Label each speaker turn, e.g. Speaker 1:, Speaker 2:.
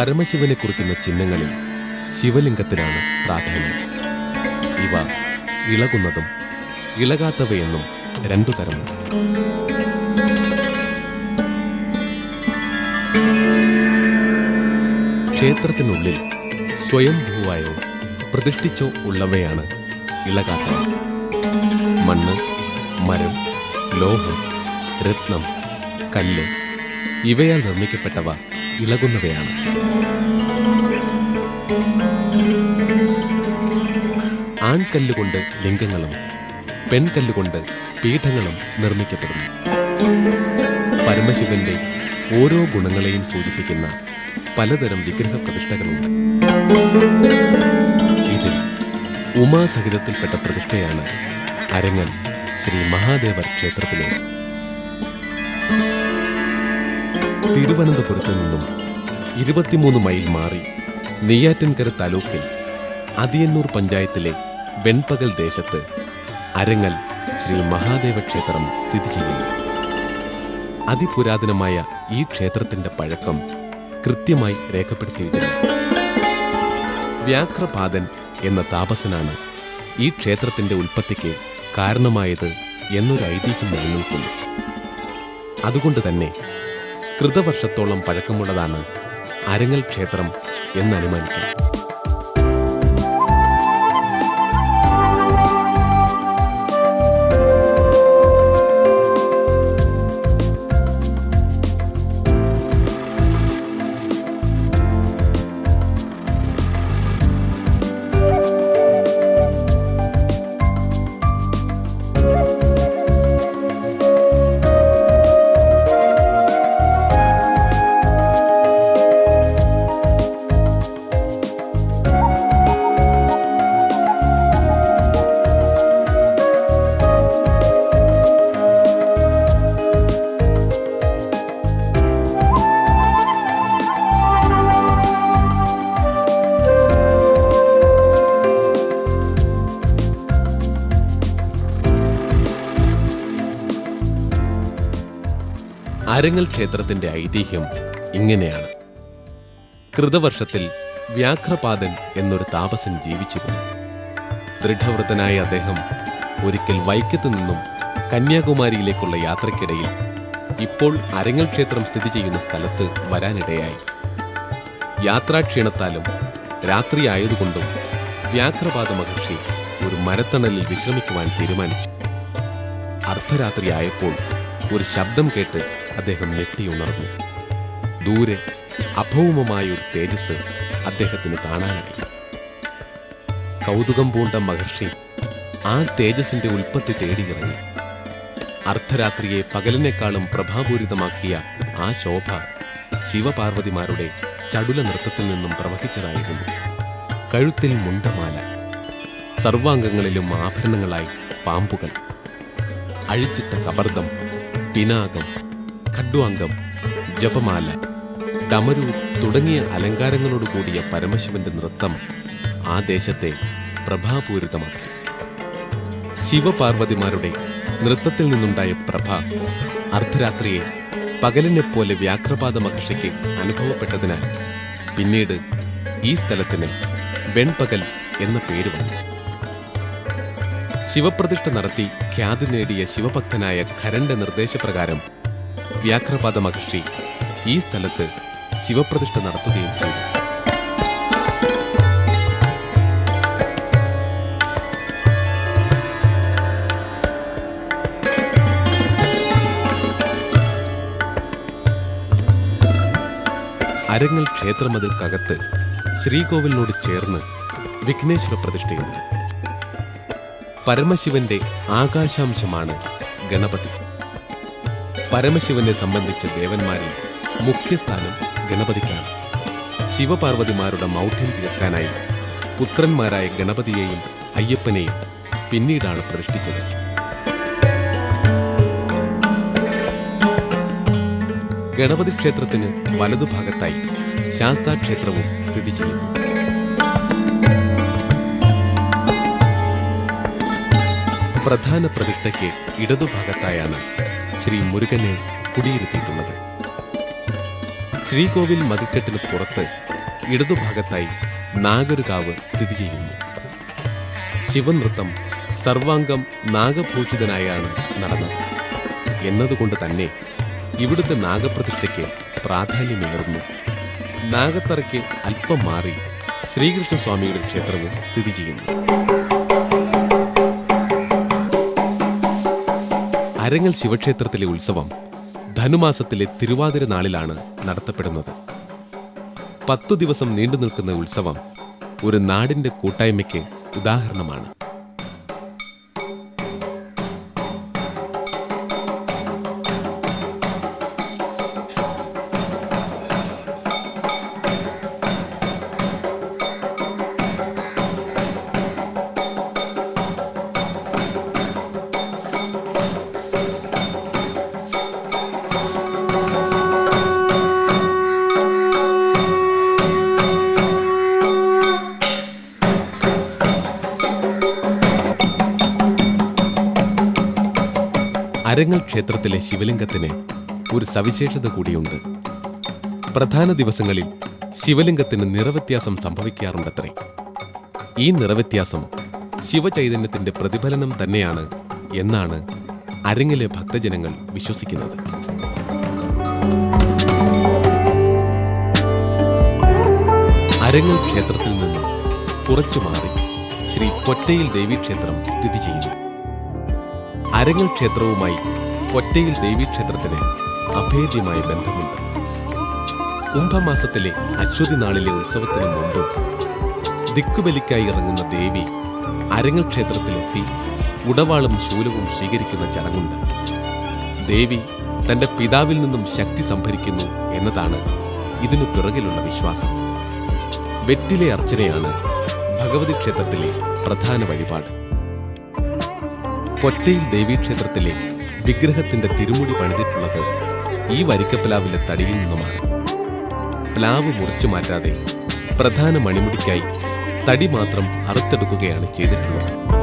Speaker 1: പരമശിവനെ കുറിക്കുന്ന ചിഹ്നങ്ങളിൽ ശിവലിംഗത്തിനാണ് പ്രാധാന്യം. ഇവ ഇളകുന്നതും ഇളകാത്തവയെന്നും രണ്ടു തരമുണ്ട്. ക്ഷേത്രത്തിനുള്ളിൽ സ്വയംഭൂവായോ പ്രതിഷ്ഠിച്ചോ ഉള്ളവയാണ് ഇളകാത്തവ മണ്ണ് മരം ലോഹം രത്നം കല്ല് ഇവയാൽ നിർമ്മിക്കപ്പെട്ടവ ഇളകുന്നവയാണ്. ആൺകല്ലുകൊണ്ട് ലിംഗങ്ങളും പെൺകല്ലുകൊണ്ട് പീഠങ്ങളും നിർമ്മിക്കപ്പെടുന്നു. പരമശിവന്റെ ഓരോ ഗുണങ്ങളെയും സൂചിപ്പിക്കുന്ന പലതരം വിഗ്രഹ പ്രതിഷ്ഠകളുണ്ട് ഇതിൽ ഉമാസഹിതത്തിൽപ്പെട്ട പ്രതിഷ്ഠയാണ് അരങ്ങൻ ശ്രീ മഹാദേവർ ക്ഷേത്രത്തിലെ തിരുവനന്തപുരത്ത് നിന്നും ഇരുപത്തിമൂന്ന് മൈൽ മാറി നെയ്യാറ്റിൻകര താലൂക്കിൽ അതിയന്നൂർ പഞ്ചായത്തിലെ വെൺപകൽ ദേശത്ത് അരങ്ങൽ ശ്രീ മഹാദേവ ക്ഷേത്രം സ്ഥിതി ചെയ്യുന്നു. അതിപുരാതനമായ ഈ ക്ഷേത്രത്തിന്റെ പഴക്കം കൃത്യമായി രേഖപ്പെടുത്തിയിരിക്കുന്നു വ്യാഘ്രപാദൻ എന്ന താപസനാണ് ഈ ക്ഷേത്രത്തിന്റെ ഉൽപ്പത്തിക്ക് കാരണമായത് എന്നൊരു ഐതിഹ്യം നിലനിൽക്കുന്നു. അതുകൊണ്ട് തന്നെ കൃതവർഷത്തോളം പഴക്കമുള്ളതാണ് അരങ്ങൽ ക്ഷേത്രം എന്നനുമാനിക്കാം അരങ്ങൽ ക്ഷേത്രത്തിന്റെ ഐതിഹ്യം ഇങ്ങനെയാണ്. കൃതവർഷത്തിൽ വ്യാഘ്രപാദൻ എന്നൊരു താപസൻ ജീവിച്ചിരുന്നു. ദൃഢവ്രതനായ അദ്ദേഹം ഒരിക്കൽ വൈക്കത്ത് നിന്നും കന്യാകുമാരിയിലേക്കുള്ള യാത്രക്കിടയിൽ ഇപ്പോൾ അരങ്ങൽ ക്ഷേത്രം സ്ഥിതി ചെയ്യുന്ന സ്ഥലത്ത് വരാനിടയായി. യാത്രാക്ഷീണത്താലും രാത്രിയായതുകൊണ്ടും വ്യാഘ്രപാദ മഹർഷി ഒരു മരത്തണലിൽ വിശ്രമിക്കുവാൻ തീരുമാനിച്ചു. അർദ്ധരാത്രിയായപ്പോൾ ഒരു ശബ്ദം കേട്ട് അദ്ദേഹം ഞെട്ടിയുണർന്നു ദൂരെ അഭൗമമായ ഒരു തേജസ് അദ്ദേഹത്തിന് കാണാനായി കൗതുകം പൂണ്ട മഹർഷി ആ തേജസിന്റെ ഉൽപ്പത്തി തേടിയിറങ്ങി. അർദ്ധരാത്രിയെ പകലിനേക്കാളും പ്രഭാപൂരിതമാക്കിയ ആ ശോഭ ശിവപാർവതിമാരുടെ ചടുല നൃത്തത്തിൽ നിന്നും പ്രവഹിച്ചതായിരുന്നു. കഴുത്തിൽ മുണ്ടമാല സർവാംഗങ്ങളിലും ആഭരണങ്ങളായി പാമ്പുകൾ അഴിച്ചിട്ട കബർദം പിനാകം ഖഡ്വാംഗം ജപമാല ഡമരു തുടങ്ങിയ അലങ്കാരങ്ങളോട് കൂടിയ പരമശിവന്റെ നൃത്തം ആ ദേശത്തെ പ്രഭാപൂരിതമാക്കി. ശിവപാർവതിമാരുടെ നൃത്തത്തിൽ നിന്നുണ്ടായ പ്രഭ അർദ്ധരാത്രിയെ പകലിനെപ്പോലെ വ്യാഘ്രപാദ മഹർഷിക്ക് അനുഭവപ്പെട്ടതിനാൽ പിന്നീട് ഈ സ്ഥലത്തിന് വെൺപകൽ എന്ന പേര് വന്നു. ശിവപ്രതിഷ്ഠ നടത്തി ഖ്യാതി നേടിയ ശിവഭക്തനായ ഖരന്റെ നിർദ്ദേശപ്രകാരം വ്യാഘ്രപാദ മഹർഷി ഈ സ്ഥലത്ത് ശിവപ്രതിഷ്ഠ നടത്തുകയും ചെയ്തു. അരങ്ങൽ ക്ഷേത്രമതിൽക്കകത്ത് ശ്രീകോവിലിനോട് ചേർന്ന് വിഘ്നേശ്വര പ്രതിഷ്ഠയുണ്ട്. പരമശിവന്റെ ആകാശാംശമാണ് ഗണപതി. പരമശിവനെ സംബന്ധിച്ച ദേവന്മാരിൽ മുഖ്യസ്ഥാനം ഗണപതിക്കാണ്. ശിവപാർവതിമാരുടെ മൗഢ്യം തീർക്കാനായി പുത്രന്മാരായ ഗണപതിയെയും അയ്യപ്പനെയും പിന്നീടാണ് പ്രതിഷ്ഠിച്ചത്. ഗണപതി ക്ഷേത്രത്തിന് വലതുഭാഗത്തായി ശാസ്താ ക്ഷേത്രവും സ്ഥിതി ചെയ്യുന്നു. പ്രധാന പ്രതിഷ്ഠയ്ക്ക് ഇടതുഭാഗത്തായാണ് ശ്രീ മുരുകനെ കുടിയിരുത്തിയിട്ടുള്ളത്. ശ്രീകോവിൽ മതിക്കെട്ടിന് പുറത്ത് ഇടതുഭാഗത്തായി നാഗർകാവ് സ്ഥിതി ചെയ്യുന്നു. ശിവനൃത്തം സർവാംഗം നാഗഭൂഷിതനായാണ് നടന്നത്. എന്നതുകൊണ്ട് തന്നെ ഇവിടുത്തെ നാഗപ്രതിഷ്ഠയ്ക്ക് പ്രാധാന്യമേറുന്നു. നാഗത്തറയ്ക്ക് അല്പം മാറി ശ്രീകൃഷ്ണസ്വാമിയുടെ ക്ഷേത്രവും സ്ഥിതി ചെയ്യുന്നു. അരങ്ങൽ ശിവക്ഷേത്രത്തിലെ ഉത്സവം ധനുമാസത്തിലെ തിരുവാതിര നാളിലാണ് നടത്തപ്പെടുന്നത്. പത്തു ദിവസം നീണ്ടു നിൽക്കുന്ന ഉത്സവം ഒരു നാടിന്റെ കൂട്ടായ്മയ്ക്ക് ഉദാഹരണമാണ്. അരങ്ങൽ ക്ഷേത്രത്തിലെ ശിവലിംഗത്തിന് ഒരു സവിശേഷത കൂടിയുണ്ട്. പ്രധാന ദിവസങ്ങളിൽ ശിവലിംഗത്തിന് നിറവ്യത്യാസം സംഭവിക്കാറുണ്ടത്രേ. ഈ നിറവ്യത്യാസം ശിവചൈതന്യത്തിന്റെ പ്രതിഫലനം തന്നെയാണ് എന്നാണ് അരങ്ങിലെ ഭക്തജനങ്ങൾ വിശ്വസിക്കുന്നത്. അരങ്ങൽ ക്ഷേത്രത്തിൽ നിന്ന് കുറച്ചു മാറി ശ്രീ കൊറ്റയിൽ ദേവീക്ഷേത്രം സ്ഥിതി ചെയ്യുന്നു. അരങ്ങൽ ക്ഷേത്രവുമായി കൊറ്റയിൽ ദേവീക്ഷേത്രത്തിന് അഭേദ്യമായ ബന്ധമുണ്ട്. കുംഭമാസത്തിലെ അശ്വതി നാളിലെ ഉത്സവത്തിന് മുമ്പ് ദിക്കുബലിക്കായി ഇറങ്ങുന്ന ദേവി അരങ്ങൽ ക്ഷേത്രത്തിലെത്തി ഉടവാളും ശൂലവും സ്വീകരിക്കുന്ന ചടങ്ങുണ്ട്. ദേവി തന്റെ പിതാവിൽ നിന്നും ശക്തി സംഭരിക്കുന്നു എന്നതാണ് ഇതിനു പിറകിലുള്ള വിശ്വാസം. വെറ്റിലെ അർച്ചനയാണ് ഭഗവതി ക്ഷേത്രത്തിലെ പ്രധാന വഴിപാട്. പൊറ്റയിൽ ദേവീക്ഷേത്രത്തിലെ വിഗ്രഹത്തിന്റെ തിരുമുടി പണിതിട്ടുള്ളത് ഈ വരിക്കപ്ലാവിലെ തടിയിൽ നിന്നുമാണ്. പ്ലാവ് മുറിച്ചു മാറ്റാതെ പ്രധാന മണിമുടിക്കായി തടി മാത്രം അറുത്തെടുക്കുകയാണ് ചെയ്തിട്ടുള്ളത്.